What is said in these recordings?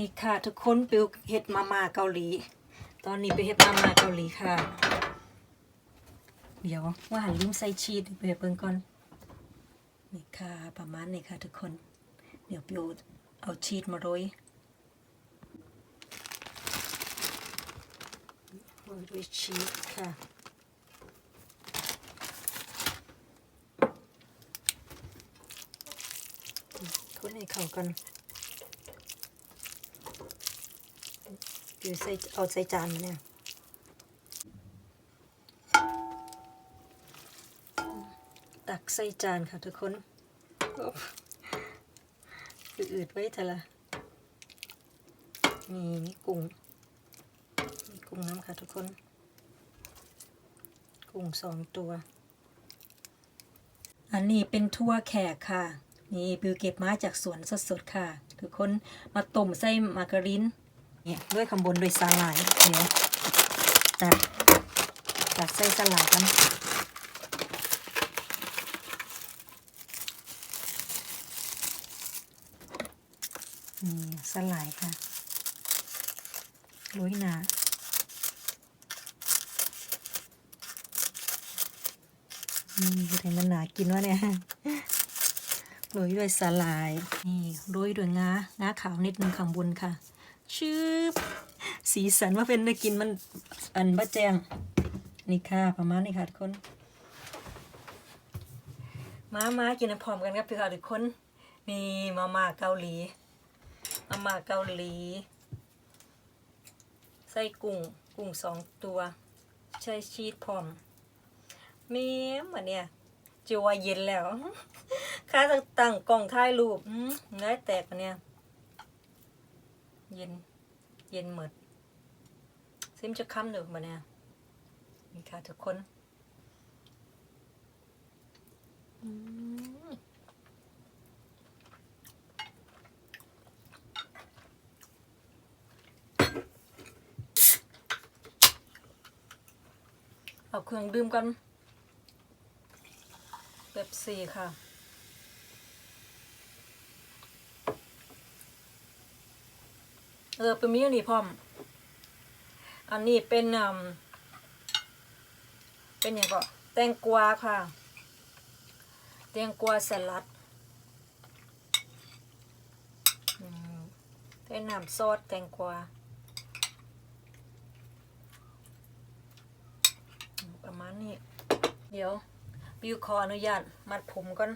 นี่ค่ะ ทุกคนปิวเฮ็ดมาม่าเกาหลี ตอนนี้ไปเฮ็ดมาม่าเกาหลีค่ะ เดี๋ยวว่าหันลืมใส่ชีสไปเบิ่งก่อนนี่ค่ะประมาณนี้ค่ะทุกคน เดี๋ยวปิวเอาชีสมาโรยโรยด้วยชีสค่ะคนให้เข้ากัน เดี๋ยวใส่เอาใส่จานเนี่ยตักใส่จานค่ะทุกคนโอ๊ะอืดไว้เถอะละนี่มีกุ้งมีกุ้งน้ำค่ะทุกคน กุ้งสองตัว อันนี้เป็นทั่วแขกค่ะ นี่บิวเก็บมาจากสวนสดๆค่ะ ทุกคนมาต้มใส่มาการิน เนี่ยด้วยข้างบนด้วยสาหร่ายเดี๋ยวตัดตัดใส่สาหร่ายกันนี่สาหร่ายค่ะโรยหนาอืมผู้ใดมันหนากินวะเนี่ยโรยด้วยสาหร่าย นี่โรยด้วยงางาขาวนิดนึงข้างบนค่ะ ชืบสีสันว่าเป็นได้กินมันอันบะแจงนี่ค่ะประมาณนี้ค่ะทุกคน มามากินน้ำพร้อมกันครับพี่ค่ะทุกคนนี่มาม่าเกาหลีมามาเกาหลี ใส่กุ้งกุ้งสองตัว ใช้ชีสพร้อมเมีมอันเนี่ยจิวว่าเย็นแล้ว ค่าตั้งกล่องถ่ายรูปอืมได้แตกอันเนี่ย เย็น เย็นหมดซิมจะค้ำหนึ่งมาเนี่ยนี่ค่ะทุกคนเอาเครื่องดื่มกันเบบซี่ค่ะ เออเป็นมีอันนี้พร้อม อันนี้เป็นอืมเป็นอย่างก็แตงกวาค่ะ แตงกวาสลัดเป็นน้ำซอสแตงกวาประมาณนี้ เดี๋ยวบิวขออนุญาตมัดผมก่อน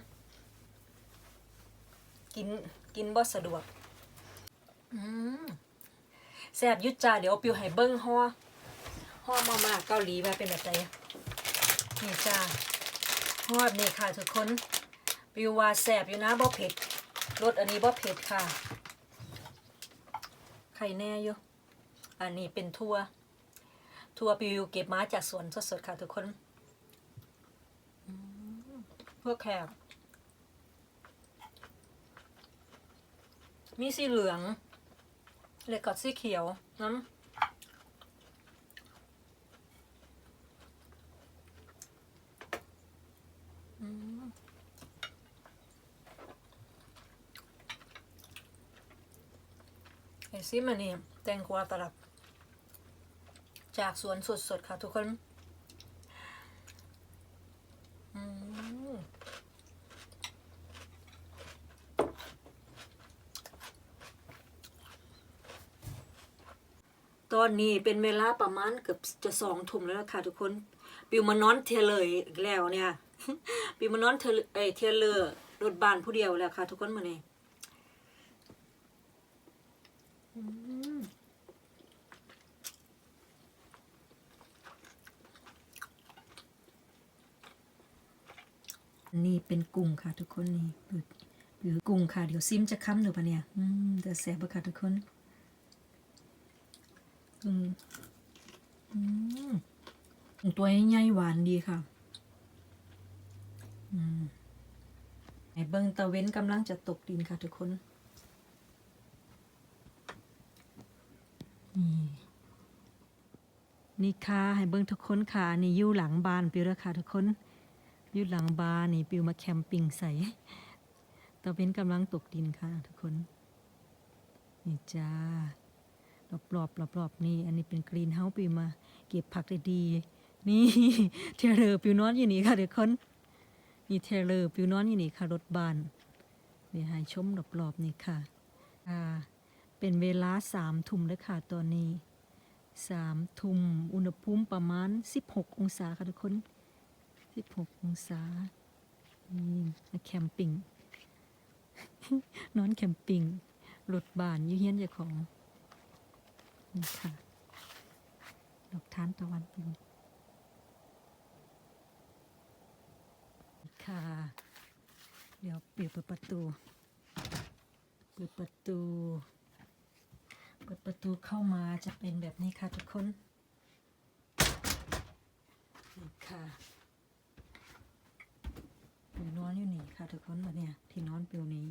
กิน กินบ่สะดวก อืม แซ่บยุดจ้าเดี๋ยวปิวให้เบิ้งห่อห่อมามาเกาหลีว่าเป็นแบบไหนนี่จ้าห่อแบบนี้ค่ะทุกคนปิวว่าแซ่บอยู่นะบ่เผ็ดรสอันนี้บ่เผ็ดค่ะ ไข่แน่อยู่อันนี้เป็นทั่วทั่วปิวเก็บมาจากสวนสดๆค่ะทุกคนพื่อแขกมีสีเหลือง เล็กกับสีเขียวน้ำอืมไอซิมันนี่แตงกวาตลับ จากสวนสดๆค่ะทุกคน อืม ตอนนี้เป็นเวลาประมาณเกือบจะสองทุ่มแล้วล่ะค่ะทุกคน ปิวมานอนเทเลยอีกแล้วเนี่ย ปิวมานอนเทเอยเทเลอร์รถบานผู้เดียวแล้วค่ะ ทุกคนมาเนี่ยนี่เป็นกุ้งค่ะทุกคนนี่หรือกุ้งค่ะเดี๋ยวซิมจะค้ำหรือปะเนี่ย อืมจะแสบปะค่ะทุกคน อืมอืมตัวใหญ่ๆหวานดีค่ะ อืมไอเบิ้งตะเว้นกำลังจะตกดินค่ะทุกคน นี่ นี่ค่ะให้เบิ้งทุกคนค่ะ นี่อยู่หลังบ้านปิวแล้วค่ะทุกคนอยู่หลังบ้านนี่ปิวมาแคมปิ้งใส่ตะเว้นกำลังตกดินค่ะทุกคน นี่จ้า รอบรอบรอบรอบๆนี่อันนี้เป็นกรีนเฮาส์ปิวมา เก็บผักได้ดีนี่เทเลอร์ปิวนอนอยู่นี่ค่ะเด็กคนนี่เทเลอร์ปิวนอนอยู่นี่ค่ะรถบานเดี๋ยวให้ชมรอบรอบๆนี่ค่ะอ่าเป็นเวลาสามทุ่มแล้วค่ะตอนนี้สามทุ่มอุณหภูมิประมาณสิบหกองศาค่ะทุกคนสิบหกองศานี่แคมปิ้งนอนแคมปิ้งรถบานยู่เฮียนเจ้าของ นี่ค่ะดอกทานตะวันเป็นค่ะ เดี๋ยวเปิดเปิดประตู เปิดประตู เปิดประตูเข้ามาจะเป็นแบบนี้ค่ะทุกคนนี่ค่ะปิวนอนอยู่นี่ค่ะทุกคนมาเนี่ยที่นอนเปิวนี้